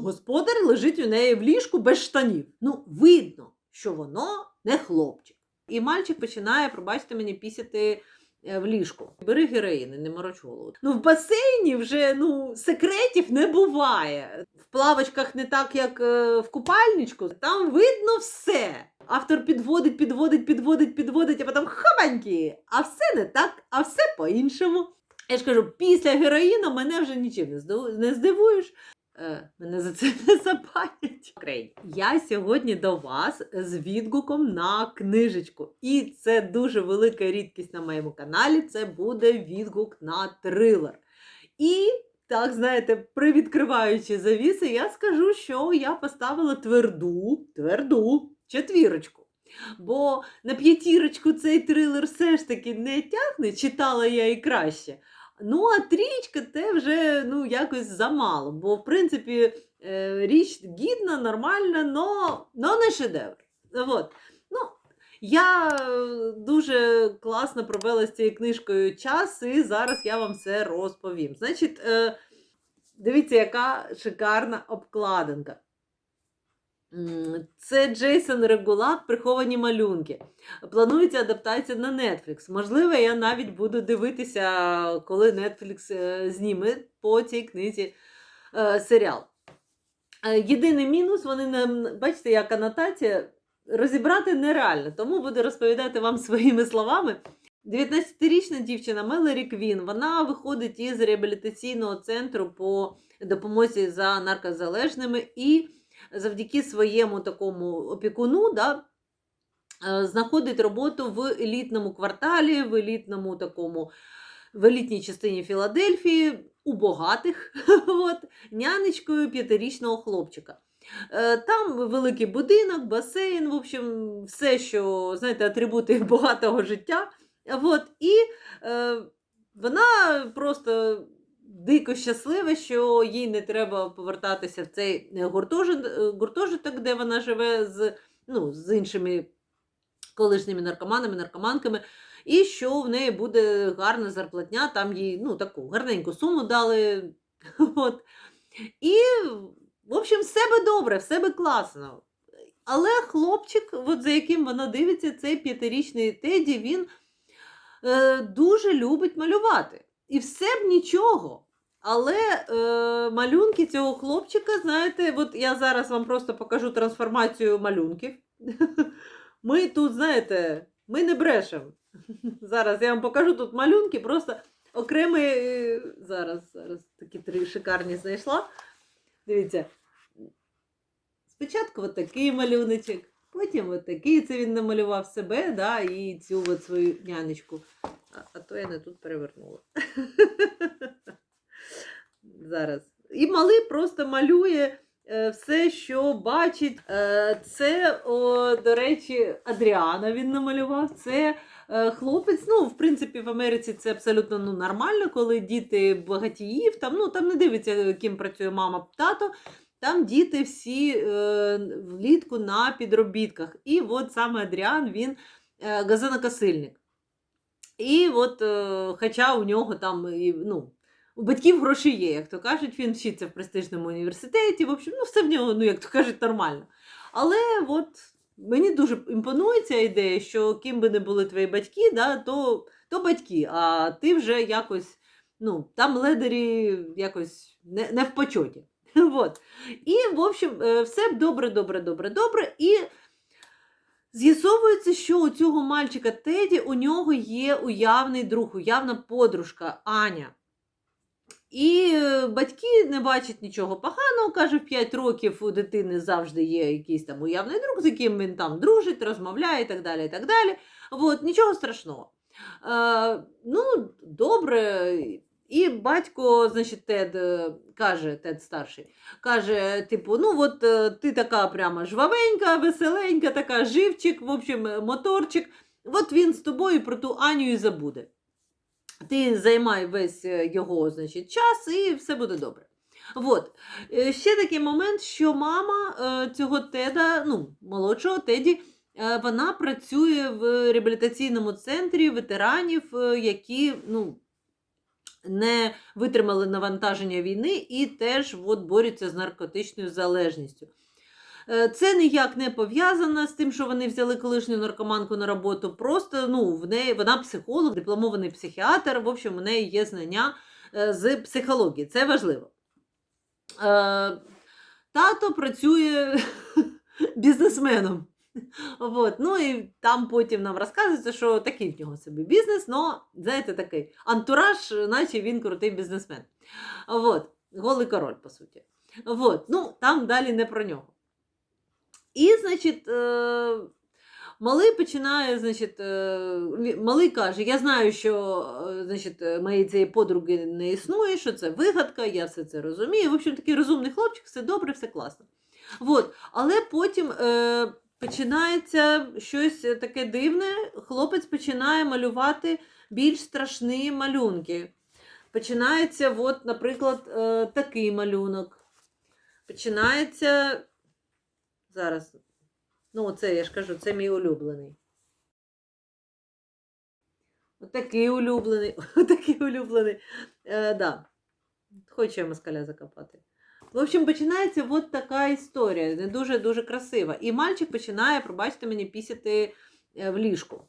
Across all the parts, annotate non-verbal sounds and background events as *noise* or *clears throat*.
господар лежить у неї в ліжку без штанів. Ну, видно, що воно не хлопчик. І мальчик починає, пробачте мені, пісяти е, в ліжку. Бери героїни, не мороч голову. Ну, в басейні вже ну, секретів не буває. В плавочках не так, як е, в купальничку. Там видно все. Автор підводить, підводить, підводить, підводить, а потім хабаньки. А все не так, а все по-іншому. Я ж кажу, після героїна мене вже нічим не здивуєш. Е, мене за це *laughs* не забанять. Окей. Я сьогодні до вас з відгуком на книжечку. І це дуже велика рідкість на моєму каналі. Це буде відгук на трилер. І так, знаєте, привідкриваючи завіси, я скажу, що я поставила тверду, тверду четвірочку. Бо на п'ятірочку цей трилер все ж таки не тягне, читала я і краще. Ну, а трічка те вже ну, якось замало. Бо, в принципі, е, річ гідна, нормальна, но, но не шедевр. От. Ну, я е, дуже класно провела з цією книжкою час, і зараз я вам все розповім. Значить, е, дивіться, яка шикарна обкладинка. Це Джейсон Регулак, приховані малюнки. Планується адаптація на Netflix. Можливо, я навіть буду дивитися, коли Netflix е, зніме по цій книзі е, серіал. Е, Єдиний мінус, вони нам, бачите, як анотація, розібрати нереально, тому буду розповідати вам *laughs* своїми словами. 19-річна дівчина Мелорі Квін, вона виходить із реабілітаційного центру по допомозі за наркозалежними і завдяки своєму такому опікуну, да, е, знаходить роботу в елітному кварталі, в елітному такому, в елітній частині Філадельфії, у багатих, *laughs* от, нянечкою п'ятирічного хлопчика. Е, Там великий будинок, басейн, в общем, все, що, знаєте, атрибути *laughs* багатого життя. От, і е, вона просто дико щаслива, що їй не треба повертатися в цей е, е, гуртожиток, де вона живе з, ну, з іншими колишніми наркоманами, наркоманками, і що в неї буде гарна зарплатня, там їй ну, таку гарненьку суму дали. *laughs* От. І, в общем, все би добре, все би класно. Але хлопчик, от за яким вона дивиться, цей п'ятирічний Теді, він е, дуже любить малювати. І все б нічого. Але е, малюнки цього хлопчика, знаєте, от я зараз вам просто покажу трансформацію малюнків. *laughs* Ми тут, знаєте, ми не брешемо. *laughs* Зараз я вам покажу тут малюнки, просто окремий. е, Зараз, зараз такі три шикарні знайшла. Дивіться. Спочатку от такий малюночок, потім от такий це він намалював себе, да, і цю от свою нянечку. А, а то я не тут перевернула. *laughs* Зараз. І малий просто малює е, все, що бачить. Е, Це, о, до речі, Адріана він намалював. Це е, хлопець. Ну, в принципі, в Америці це абсолютно ну, нормально, коли діти багатіїв, там, ну, там не дивиться, ким працює мама, тато. Там діти всі е, влітку на підробітках. І от саме Адріан, він е, газонокосильник. І от, е, хоча у нього там ну, у батьків гроші є, як то кажуть, він вчиться в престижному університеті. В общем, ну, все в нього, ну, як то кажуть, нормально. Але от мені дуже імпонує ця ідея, що ким би не були твої батьки, да, то, то батьки, а ти вже якось, ну, там ледері якось не, не в почоті. *laughs* От. І, в общем, е, все добре, добре, добре, добре. І з'ясовується, що у цього мальчика Теді у нього є уявний друг, уявна подружка Аня. І е, батьки не бачать нічого поганого, каже, в 5 років у дитини завжди є якийсь там уявний друг, з яким він там дружить, розмовляє і так далі. і так далі. От, нічого страшного. Е, ну, добре. І батько, значить, Тед е, каже, Тед старший, каже, типу, ну от е, ти така прямо жвавенька, веселенька, така живчик, в общем, е, моторчик. От він з тобою про ту Аню і забуде. Ти займай весь його значить, час і все буде добре. От. Ще такий момент, що мама цього Теда, ну, молодшого Теді, вона працює в реабілітаційному центрі ветеранів, які ну, не витримали навантаження війни і теж от, борються з наркотичною залежністю. Е, Це ніяк не пов'язано з тим, що вони взяли колишню наркоманку на роботу. Просто ну, в неї вона психолог, дипломований психіатр. В общем, у неї є знання е, з психології. Це важливо. Е, Тато працює *laughs* бізнесменом. От. Ну і там потім нам розказується, що такий в нього собі бізнес, але, знаєте, такий антураж, наче він крутий бізнесмен. От. Голий король, по суті. От. Ну, там далі не про нього. І, значить, е, малий починає, значить, е, малий каже: я знаю, що е, значить, моєї цієї подруги не існує, що це вигадка, я все це розумію. В общем, такий розумний хлопчик, все добре, все класно. От. Але потім починається щось таке дивне. Хлопець починає малювати більш страшні малюнки. Починається, от, наприклад, е, такий малюнок. Починається. Зараз. Ну, це я ж кажу, це мій улюблений. Отакий улюблений. *laughs* Отакий улюблений. Е, да. Хочу я москаля закопати. В общем, починається от така історія, не дуже-дуже красива. І мальчик починає, пробачте мені, пісяти е, в ліжку.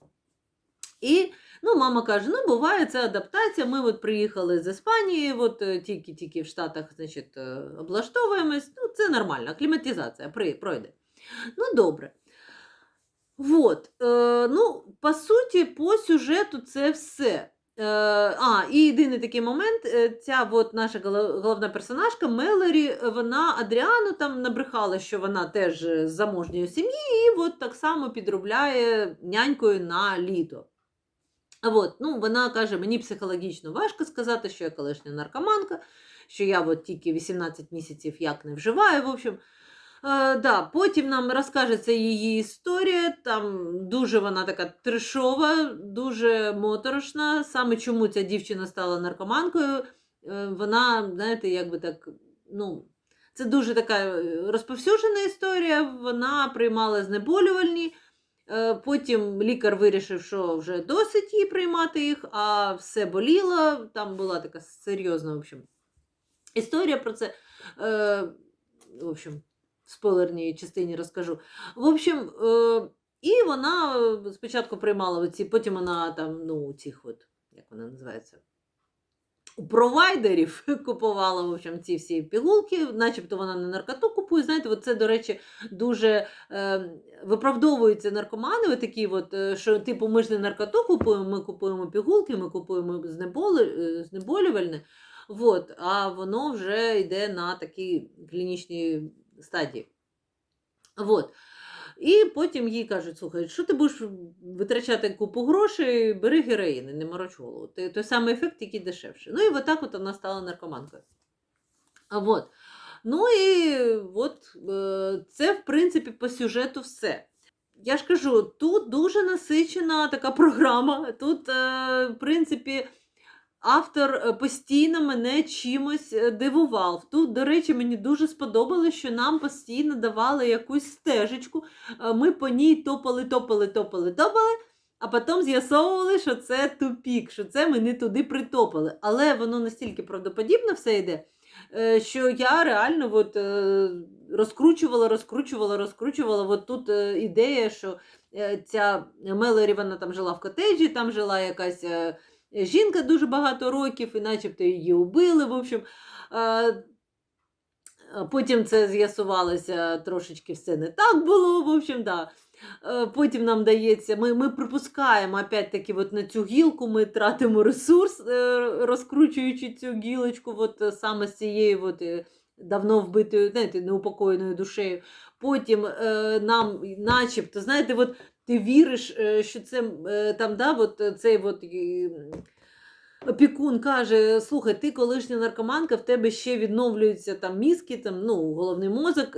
І ну, мама каже: ну, буває, це адаптація. Ми от приїхали з Іспанії, от е, тільки-тільки в Штатах значить, е, облаштовуємось. Ну, це нормально, акліматизація пройде. Ну, добре. Вот. Е, ну, по суті, по сюжету це все. Е, а, і єдиний такий момент: е, ця от наша головна персонажка Мелорі, вона Адріану там набрехала, що вона теж е, з заможньої сім'ї, і от так само підробляє нянькою на літо. От, ну, вона каже: мені психологічно важко сказати, що я колишня наркоманка, що я от тільки 18 місяців як не вживаю. В общем, Е, да, потім нам розкажеться її історія. Там дуже вона така трешова, дуже моторошна. Саме чому ця дівчина стала наркоманкою, е, вона, знаєте, якби так, ну, це дуже така е, розповсюджена історія. Вона приймала знеболювальні. Е, Потім лікар вирішив, що вже досить їй приймати їх, а все боліло. Там була така серйозна, в общем, історія про це. В общем, спойлерній частині розкажу. В общем, е, і вона е, спочатку приймала оці, потім вона там, ну, цих от, як вона називається, у провайдерів *laughs* купувала в общем, ці всі пігулки, начебто вона не наркоту купує. Знаєте, от це, до речі, дуже е, виправдовуються наркомани, от такі от, е, що типу ми ж не наркоту купуємо, ми купуємо пігулки, ми купуємо знеболювальне. Вот, а воно вже йде на такі клінічні стадії. Вот. І потім їй кажуть: слухай, що ти будеш витрачати купу грошей, бери героїни, не мороч голову. Ти- Той самий ефект, тільки дешевше. Ну і отак от вона стала наркоманкою. А вот. Ну і от е, це, в принципі, по сюжету все. Я ж кажу, тут дуже насичена така *laughs* програма. Тут, е, в принципі, автор е, постійно мене чимось е, дивував. Тут, до речі, мені дуже сподобалось, що нам постійно давали якусь стежечку. Е, Ми по ній топали, топали, топали, топали, а потім з'ясовували, що це тупік, що це ми не туди притопали. Але воно настільки правдоподібно все йде, що я реально от, розкручувала, розкручувала, розкручувала. От тут ідея, що ця Мелорі, вона там жила в котеджі, там жила якась. Жінка дуже багато років, і начебто її убили. В общем, Потім це з'ясувалося трошечки все не так було. В общем, да. Е, Потім нам дається, ми, ми припускаємо опять-таки от на цю гілку, ми тратимо ресурс, е, розкручуючи цю гілочку, от е, саме з цією от, давно вбитою, знаєте, неупокоєною душею. Потім е, нам, начебто, знаєте, от ти віриш, е, що це е, там, да, от е, цей от. Опікун каже: слухай, ти колишня наркоманка, в тебе ще відновлюються там мізки, там, ну, головний мозок.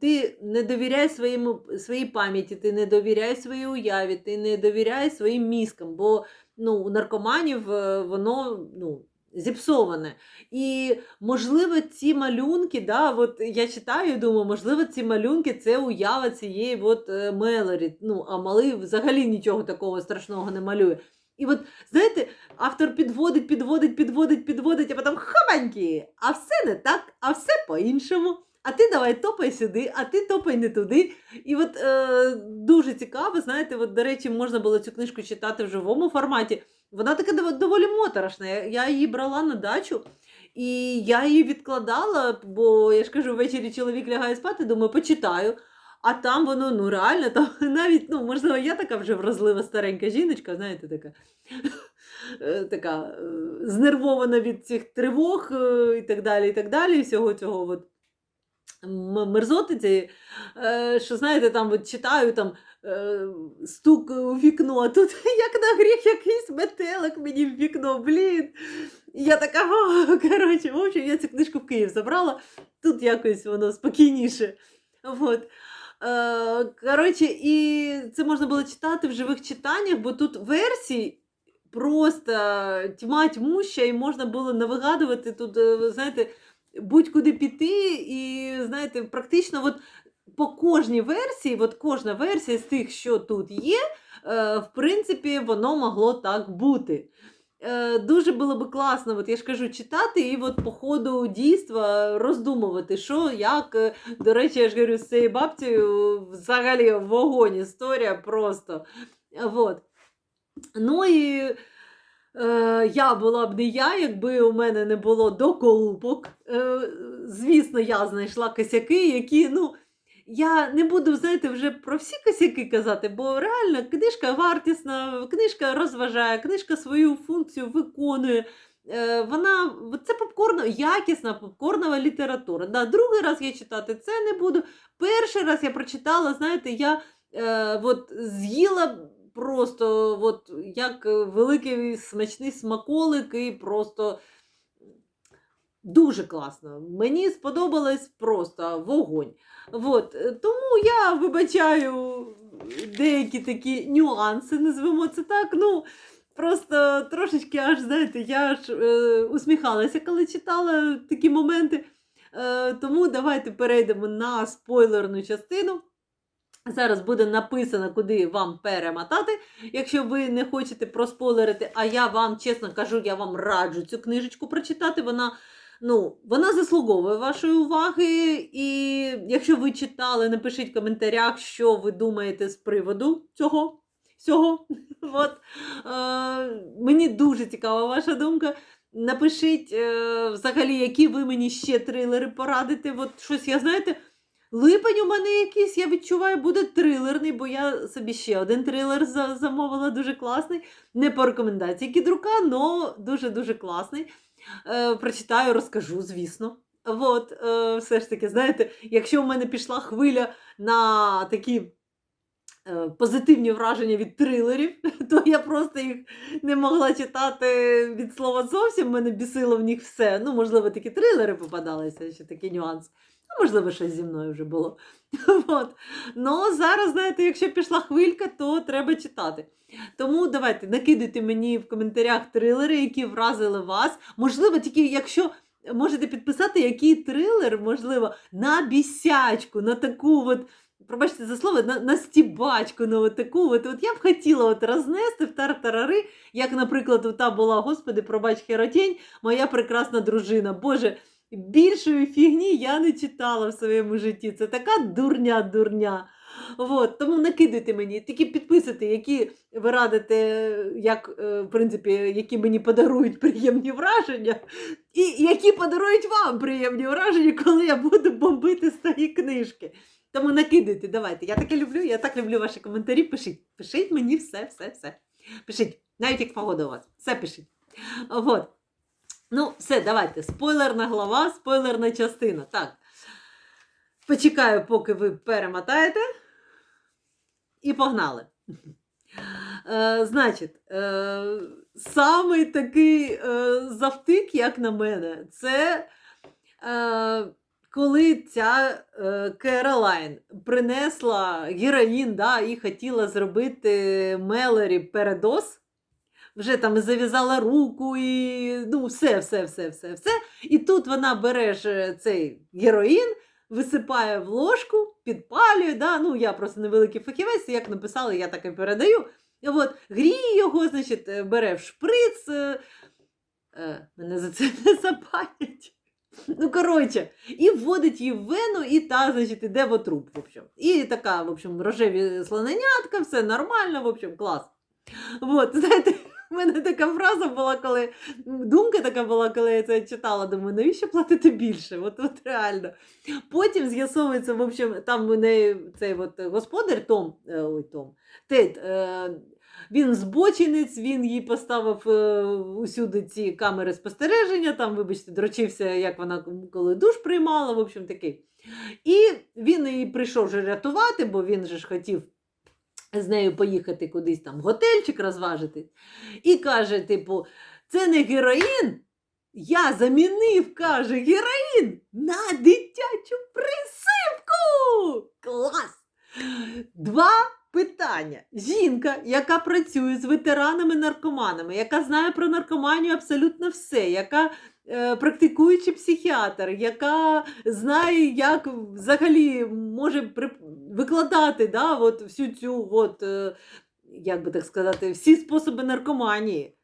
Ти не довіряй своєму, своїй пам'яті, ти не довіряй своїй уяві, ти не довіряй своїм мізкам, бо ну, у наркоманів воно ну, зіпсоване. І, можливо, ці малюнки, да, от я читаю і думаю, можливо, ці малюнки це уява цієї от, е, Мелорі. Ну, а малий взагалі нічого такого страшного не малює. І от, знаєте, автор підводить, підводить, підводить, підводить, а потім хабаньки. А все не так, а все по-іншому. А ти давай топай сюди, а ти топай не туди. І от е, дуже цікаво, знаєте, от, до речі, можна було цю книжку читати в живому форматі. Вона така доволі моторошна. Я- її брала на дачу. І я її відкладала, бо я ж кажу, ввечері чоловік лягає спати, думаю, почитаю. А там воно, ну реально, там *laughs* навіть, ну, можливо, я така вже вразлива старенька жіночка, знаєте, така, е, така е, знервована від цих тривог е, і так далі, і так далі, всього цього от м- мерзоти цієї, е, що, знаєте, там от читаю там е, стук у вікно, а тут *laughs* як на гріх якийсь метелик мені в вікно, блін. І я така, о, *laughs* коротше, в общем, я цю книжку в Київ забрала, тут якось воно спокійніше. Вот. Е, коротше, і це можна було читати в живих читаннях, бо тут версій просто тьма тьмуща, і можна було навигадувати тут, знаєте, будь-куди піти, і знаєте, практично от по кожній версії, от кожна версія з тих, що тут є, е, в принципі, воно могло так бути. Е, Дуже було би класно, от я ж кажу, читати і от по ходу дійства роздумувати, що, як. Е, До речі, я ж говорю, з цією бабцею взагалі вогонь історія просто. Вот. Ну і я була б не я, якби у мене не було доколупок. Е, звісно, я знайшла косяки, які, ну, я не буду, знаєте, вже про всі косяки казати, бо реально книжка вартісна, книжка розважає, книжка свою функцію виконує. Е, Вона це попкорно, якісна попкорнова література. Да, другий раз я читати це не буду. Перший раз я прочитала, знаєте, я е, от, з'їла просто от, як е, великий смачний смаколик і просто дуже класно. Мені сподобалось просто вогонь. От, е, тому я вибачаю деякі такі нюанси, назвемо це так. Ну, просто трошечки аж, знаєте, я ж е, усміхалася, коли читала такі моменти. Е, тому давайте перейдемо на спойлерну частину. Зараз буде написано, куди вам перемотати. Якщо ви не хочете проспойлерити, а я вам, чесно кажу, я вам раджу цю книжечку прочитати. Вона, ну, вона заслуговує вашої уваги. І якщо ви читали, напишіть в коментарях, що ви думаєте з приводу цього. Всього. *laughs* От. Е, мені дуже цікава ваша думка. Напишіть, е, взагалі, які ви мені ще трилери порадите. От щось, я знаєте, липень у мене якийсь, я відчуваю, буде трилерний, бо я собі ще один трилер замовила, дуже класний. Не по рекомендації кідрука, але дуже-дуже класний. Е, прочитаю, розкажу, звісно. От, е, все ж таки, знаєте, якщо в мене пішла хвиля на такі е, позитивні враження від трилерів, *laughs* то я просто їх не могла читати від слова зовсім. Мене бісило в них все. Ну, можливо, такі трилери попадалися, ще такий нюанс. Ну, можливо, щось зі мною вже було. *laughs* От. Ну, зараз, знаєте, якщо пішла хвилька, то треба читати. Тому давайте накидайте мені в коментарях трилери, які вразили вас. Можливо, тільки якщо можете підписати, який трилер, можливо, на бісячку, на таку от. Пробачте за слово, на, на стібачку, на от таку. От, от я б хотіла от рознести в тартарари, як, наприклад, ота була, господи, пробач херотень, моя прекрасна дружина. Боже, більшої фігні я не читала в своєму житті. Це така дурня-дурня. От, тому накидайте мені, тільки підписуйте, які ви радите, як, е, в принципі, які мені подарують приємні враження, і які подарують вам приємні враження, коли я буду бомбити тої книжки. Тому накидайте, давайте. Я таке люблю, я так люблю ваші коментарі. Пишіть. Пишіть мені все, все, все. Пишіть, навіть як погода у вас. Все пишіть. От. Ну, все, давайте. Спойлерна глава, спойлерна частина. Так. Почекаю, поки ви перемотаєте. І погнали. Е, значить, е, самий такий е, завтик, як на мене, це е, коли ця е, Керолайн принесла героїн да, і хотіла зробити Мелорі передоз. Вже там зав'язала руку, і ну, все, все, все, все, все. І тут вона бере цей героїн, висипає в ложку, підпалює. Да? Ну, я просто невеликий фахівець, як написали, я так і передаю. От, гріє його, значить, е, бере в шприц. е, е, Мене за це не запалять. Ну, коротше, і вводить її в вену, і та, значить, іде в отруб, в общем. І така, в общем, рожеві слоненятка, все нормально, в общем, клас. От, *laughs* знаєте, в мене така фраза була, коли думка така була, коли я це читала. Думаю, навіщо платити більше? От, от реально. Потім з'ясовується, в общем, там у неї цей от господар Том, е, ой, Том, Тед, е, він збочинець, він їй поставив е, усюди ці камери спостереження, там, вибачте, дрочився, як вона коли душ приймала, в общем, такий. І він її прийшов вже рятувати, бо він же ж хотів з нею поїхати кудись там в готельчик розважити. І каже, типу, це не героїн. Я замінив, каже, героїн на дитячу присипку. Клас! Два питання. Жінка, яка працює з ветеранами-наркоманами, яка знає про наркоманію абсолютно все, яка практикуючий психіатр, яка знає, як взагалі може викладати да, от всю цю, от, е, як би так сказати, всі способи наркоманії.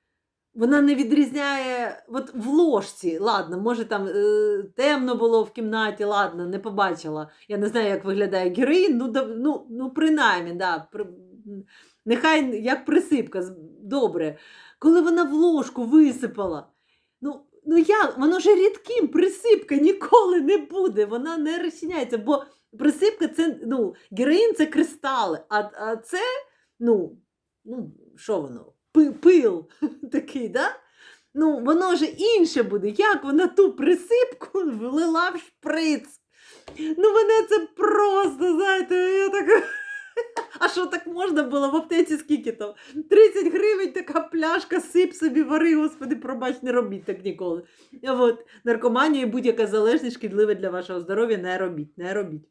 Вона не відрізняє от в ложці, ладно, може там е, темно було в кімнаті, ладно, не побачила. Я не знаю, як виглядає героїн, ну, да, ну, ну принаймні, да, при, нехай як присипка, добре. Коли вона в ложку висипала, ну, як, воно ж рідким присипка ніколи не буде, вона не розчиняється, бо присипка це, ну, героїн це кристали, а, а це, ну, ну, що воно? Пил *laughs* такий, да? Ну, воно ж інше буде. Як вона ту присипку влила в шприц? Ну, мене це просто, знаєте, я так. А що так можна було в аптеці скільки там? 30 гривень така пляшка, сип собі, вари, господи, пробач, не робіть так ніколи. От, наркоманія і будь-яка залежність шкідлива для вашого здоров'я, не робіть, не робіть.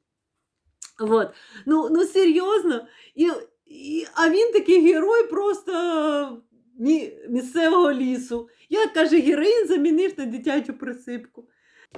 От. Ну, ну серйозно. І, і, а він такий герой просто місцевого лісу. Я, каже, героїн замінив на дитячу присипку.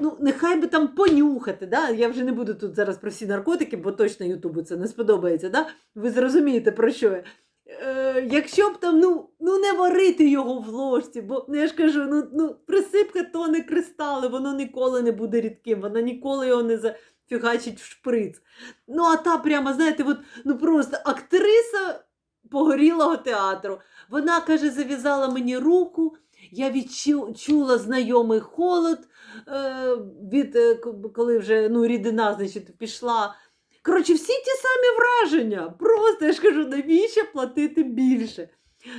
Ну, нехай би там понюхати. Да? Я вже не буду тут зараз про всі наркотики, бо точно Ютубу це не сподобається. Да? Ви зрозумієте, про що я. Е, якщо б там ну, ну не варити його в ложці, бо ну, я ж кажу, ну, ну присипка то не кристали, воно ніколи не буде рідким, вона ніколи його не зафігачить в шприц. Ну, а та прямо, знаєте, от, ну просто актриса погорілого театру. Вона, каже, зав'язала мені руку, я відчула знайомий холод, е, від, е, коли вже ну, рідина значить, пішла. Коротше, всі ті самі враження. Просто я ж кажу, навіщо платити більше?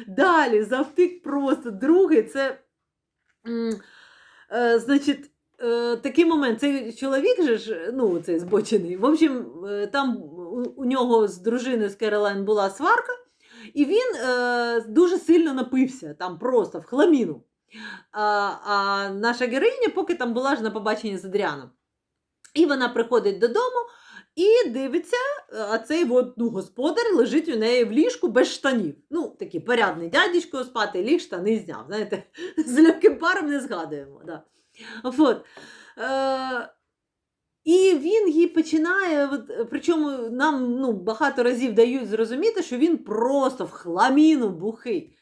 Далі, завтик просто. Другий це, е, значить, такий момент. Цей чоловік же ж, ну, цей збочений. В общем, там у, нього з дружиною з Керолайн була сварка, і він е, дуже сильно напився, там просто в хламіну. А, а наша героїня поки там була ж на побаченні з Адріаном. І вона приходить додому і дивиться, а цей от, ну, господар лежить у неї в ліжку без штанів. Ну, такий порядний дядечко спати ліг, штани зняв. Знаєте, *laughs* з легким паром не згадуємо. Да. От. Е, і він їй починає, причому нам ну, багато разів дають зрозуміти, що він просто в хламіну бухий.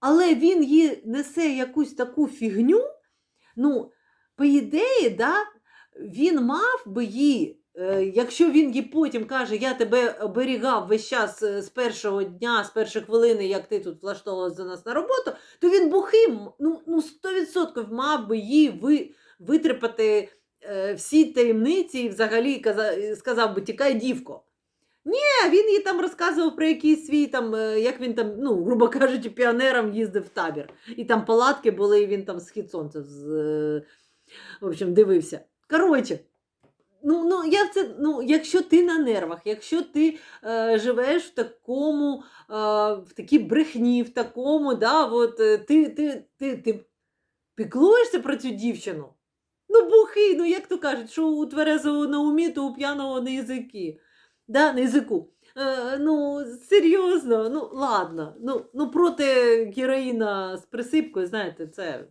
Але він їй несе якусь таку фігню. Ну, по ідеї, да, він мав би їй, е, якщо він їй потім каже, я тебе оберігав весь час е, з першого дня, з першої хвилини, як ти тут влаштовувалась за нас на роботу, то він бухим, ну, ну 100% мав би їй ви, витрепати е, всі таємниці і взагалі сказав би, тікай, дівко. Ні, він їй там розказував про якийсь свій там, е, як він там, ну, грубо *laughs* кажучи, піонером їздив в табір. І там палатки були, і він там схід сонця з, е, в общем, дивився. Коротше, ну, ну, я це, ну, якщо ти на нервах, якщо ти е, живеш в такому, е, в такій брехні, в такому, да, от, е, ти, ти, ти, ти піклуєшся про цю дівчину. Ну, бухий, ну як то кажуть, що у тверезого на умі, то у п'яного на язики. Да, на язику. Е, ну, серйозно, ну ладно. Ну, ну проти героїна з присипкою, знаєте, це.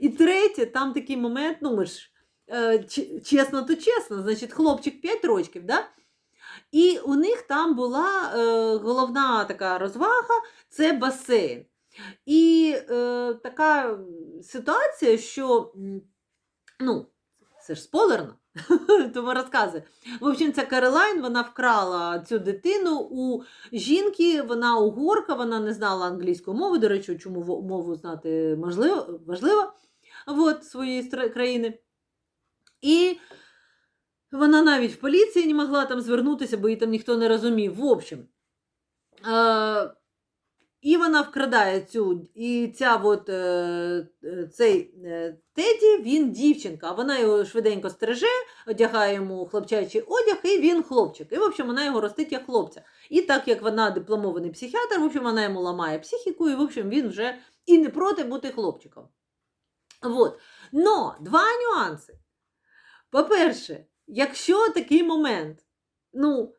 І третє, там такий момент, ну ми ж е, чесно, то чесно, значить, хлопчик 5 років, да? І у них там була е, головна така розвага це басейн. І е, така ситуація, що ну, це ж спойлерно, *laughs* тому розказую. В общем, ця Каролайн вона вкрала цю дитину у жінки, вона угорка, вона не знала англійської мови. До речі, чому мову знати можливо, важливо от, своєї країни. І вона навіть в поліції не могла там звернутися, бо її там ніхто не розумів. В общем. Е- і вона вкрадає цю, і ця от, е, е, цей Теді, він дівчинка, а вона його швиденько стереже, одягає йому хлопчачий одяг, і він хлопчик. І, в общем, вона його ростить як хлопця. І так як вона дипломований психіатр, в общем, вона йому ламає психіку, і, в общем, він вже і не проти бути хлопчиком. Вот. Но два нюанси. По-перше, якщо такий момент, ну,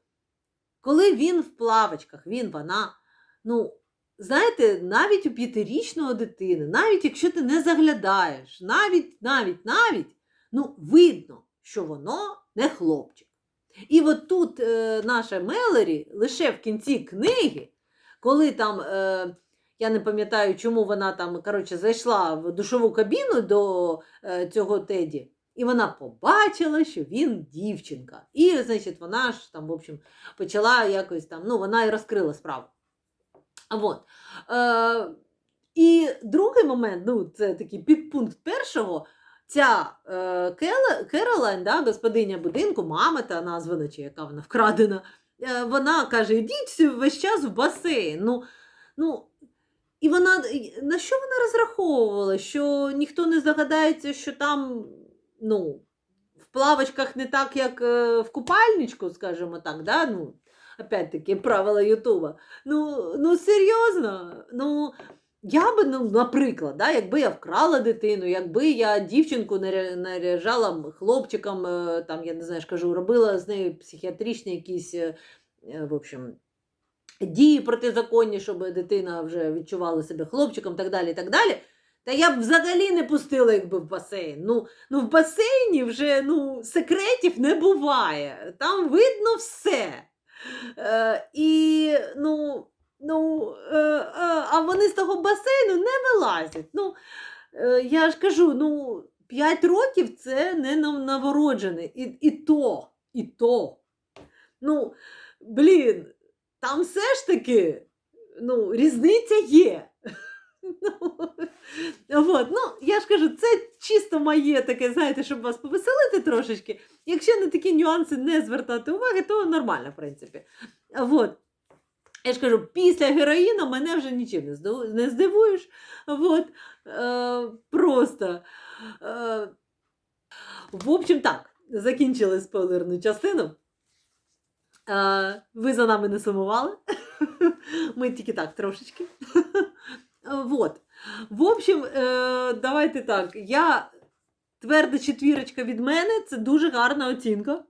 коли він в плавочках, він, вона, ну, знаєте, навіть у п'ятирічного дитини, навіть якщо ти не заглядаєш, навіть, навіть, навіть, ну, видно, що воно не хлопчик. І от тут е, наша Мелорі лише в кінці книги, коли там, е, я не пам'ятаю, чому вона там, коротше, зайшла в душову кабіну до е, цього Теді, і вона побачила, що він дівчинка. І, значить, вона ж там, в общем, почала якось там, ну, вона і розкрила справу. А. Е, і другий момент, ну, це такий підпункт першого. Ця е, Керолайн, да, господиня будинку, мама та названа, чи яка вона вкрадена, е, вона каже: йдіть всі весь час в басейн. Ну, ну, і вона на що вона розраховувала? Що ніхто не здогадається, що там ну, в плавочках не так, як е, в купальничку, скажімо так, да? ну, опять-таки, правила Ютуба. Ну, ну серйозно, ну. Я би, ну, наприклад, да, якби я вкрала дитину, якби я дівчинку наря- наряжала хлопчикам, е, там, я не знаю, кажу, робила з нею психіатричні якісь, е, е, в общем, дії протизаконні, щоб дитина вже відчувала себе хлопчиком, так далі, так далі. Та я б взагалі не пустила, якби в басейн. Ну, ну в басейні вже ну, секретів не буває. Там видно все. Е, і, ну, ну, е, е, а вони з того басейну не вилазять. Ну, я ж кажу, ну, 5 років це не новороджений. І, і то, і то. Ну, блін, там все ж таки ну, різниця є. Ну, от, ну, я ж кажу, це чисто моє таке, знаєте, щоб вас повеселити трошечки. Якщо на такі нюанси не звертати уваги, то нормально, в принципі. От. Я ж кажу, після героїна мене вже нічим не здивуєш. От. Е, просто. Е, в общем, так, закінчили спойлерну частину. Е, ви за нами не сумували. *laughs* Ми тільки так трошечки. Вот. В общем, е, давайте так. Я тверда четвірочка від мене, це дуже гарна оцінка.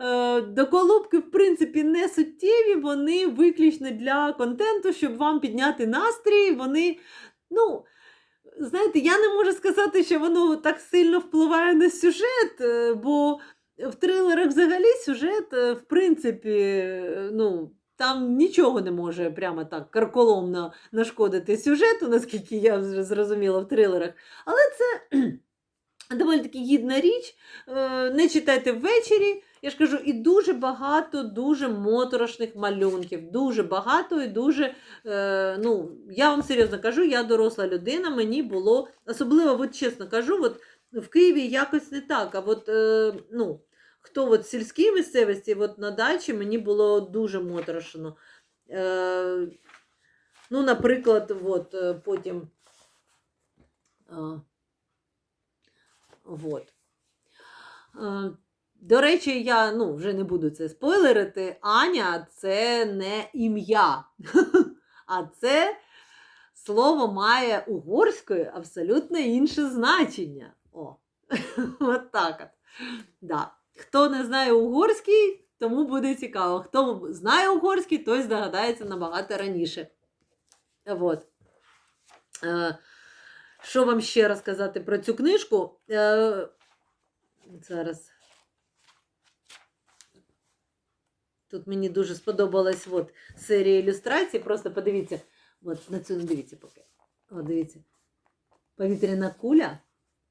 Е, Доколубки, в принципі, не суттєві, вони виключно для контенту, щоб вам підняти настрій. Вони, ну, знаєте, я не можу сказати, що воно так сильно впливає на сюжет, е, бо в трилерах взагалі сюжет, е, в принципі, ну. Там нічого не може прямо так карколомно нашкодити сюжету, наскільки я вже зрозуміла в трилерах. Але це *clears throat* доволі таки гідна річ. Е, Не читайте ввечері. Я ж кажу, і дуже багато, дуже моторошних малюнків. Дуже багато і дуже. Е, ну, я вам серйозно кажу, я доросла людина, мені було, особливо, от чесно кажу, от в Києві якось не так. А от, е, ну, хто от в сільській місцевості, от на дачі мені було дуже моторошно. Е, ну, наприклад, от, е, потім. Е, вот. Е, До речі, я ну, вже не буду це спойлерити. Аня це не ім'я. *laughs* А це слово має угорською абсолютно інше значення. О, *laughs* от так от. Да. Хто не знає угорський, тому буде цікаво. Хто знає угорський, той здогадається набагато раніше. Вот. Е, що вам ще розказати про цю книжку? Е, зараз. Тут мені дуже сподобалась от серія ілюстрацій. Просто подивіться, от на цю не дивіться поки. От дивіться. Повітряна куля.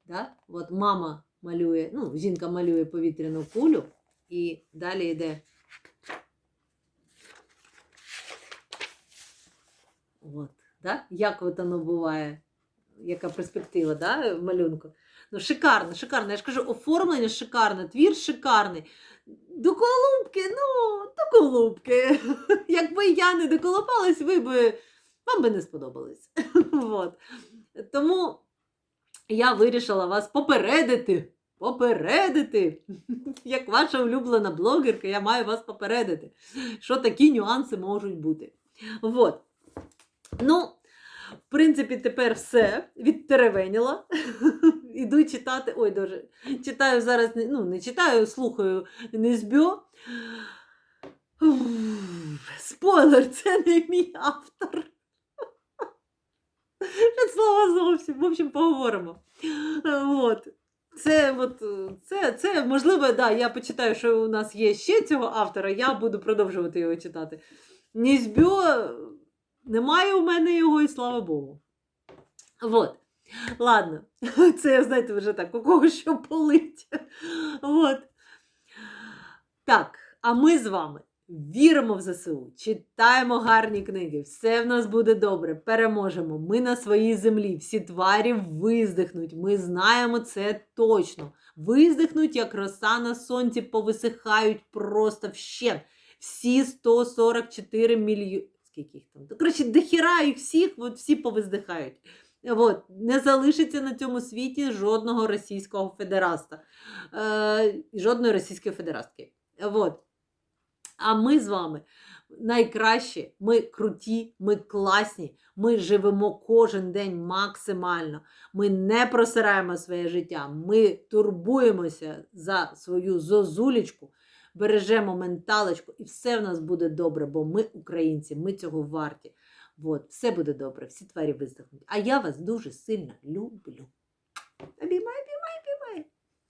Да? От мама малює, ну, жінка малює повітряну кулю, і далі йде. От, да? Як от воно буває? Яка перспектива, да, малюнку? Ну, шикарно, шикарно. Я ж кажу, оформлення шикарне, твір шикарний. До колубки, ну, до колубки. *laughs* Якби я не доколупалась, ви би, вам би не сподобалось. *laughs* От. Тому я вирішила вас попередити. Попередити. Як ваша улюблена блогерка, я маю вас попередити, що такі нюанси можуть бути. От. Ну, в принципі, тепер все відтеревеніла. Іду читати. Ой, дуже. Читаю зараз, ну, не читаю, слухаю Незбьо. Спойлер, це не мій автор. Від слова зовсім. В общем, поговоримо. Е, От. Це, от, е, це, це можливо, да, я почитаю, що у нас є ще цього автора, я буду продовжувати його читати. Нізбьо немає у мене його, і слава Богу. От. Ладно, *laughs* це, знаєте, вже так, у кого що болить. От. Так, а ми з вами віримо в ЗСУ, читаємо гарні книги, все в нас буде добре, переможемо. Ми на своїй землі, всі тварі виздихнуть. Ми знаємо це точно. Виздихнуть, як роса на сонці, повисихають просто вщент. Всі 144 мільйони. Скільки їх там? Коротше, дохіра їх всіх, от всі повиздихають. От, не залишиться на цьому світі жодного російського федераста, е, жодної російської федерастки. От. А ми з вами найкращі, ми круті, ми класні, ми живемо кожен день максимально. Ми не просираємо своє життя, ми турбуємося за свою зозулечку, бережемо менталочку, і все в нас буде добре, бо ми українці, ми цього варті. От, все буде добре, всі тварі виздохнуть. А я вас дуже сильно люблю.